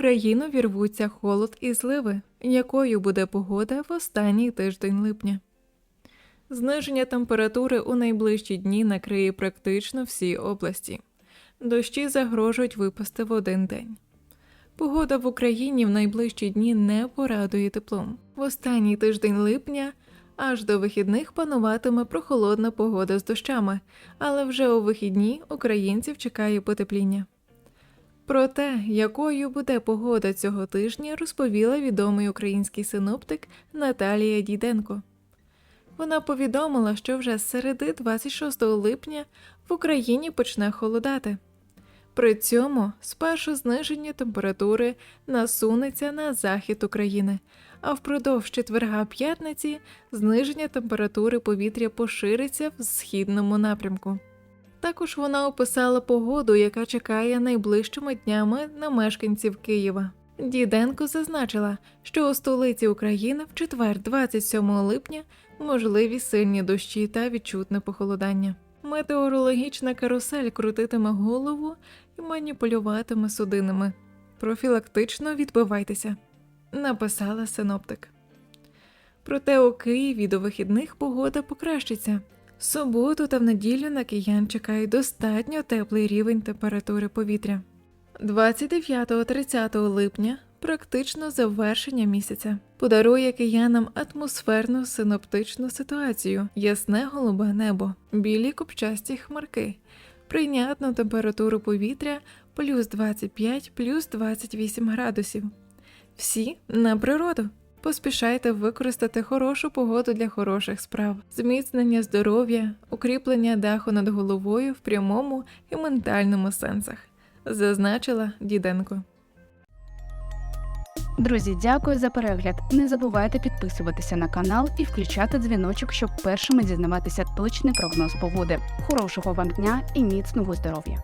країну вірвуться холод і зливи. Якою буде погода в останній тиждень липня? Зниження температури у найближчі дні накриє практично всі області. Дощі загрожують випасти в один день. Погода в Україні в найближчі дні не порадує теплом. В останній тиждень липня аж до вихідних пануватиме прохолодна погода з дощами, але вже у вихідні українців чекає потепління. Про те, якою буде погода цього тижня, розповіла відомий український синоптик Наталія Діденко. Вона повідомила, що вже з середи 26 липня в Україні почне холодати. При цьому спершу зниження температури насунеться на захід України, а впродовж четверга п'ятниці зниження температури повітря пошириться в східному напрямку. Також вона описала погоду, яка чекає найближчими днями на мешканців Києва. Діденко зазначила, що у столиці України в четвер, 27 липня, можливі сильні дощі та відчутне похолодання. Метеорологічна карусель крутитиме голову і маніпулюватиме судинами. Профілактично відбивайтеся, написала синоптик. Проте у Києві до вихідних погода покращиться. Суботу та в неділю на киян чекає достатньо теплий рівень температури повітря. 29-30 липня практично завершення місяця подарує киянам атмосферну синоптичну ситуацію, ясне голубе небо, білі копчасті хмарки, прийнятну температуру повітря плюс 25 плюс 28 градусів. Всі на природу. Поспішайте використати хорошу погоду для хороших справ, зміцнення здоров'я, укріплення даху над головою в прямому і ментальному сенсах, зазначила Діденко. Друзі, дякую за перегляд. Не забувайте підписуватися на канал і включати дзвіночок, щоб першими дізнаватися точний прогноз погоди. Хорошого вам дня і міцного здоров'я!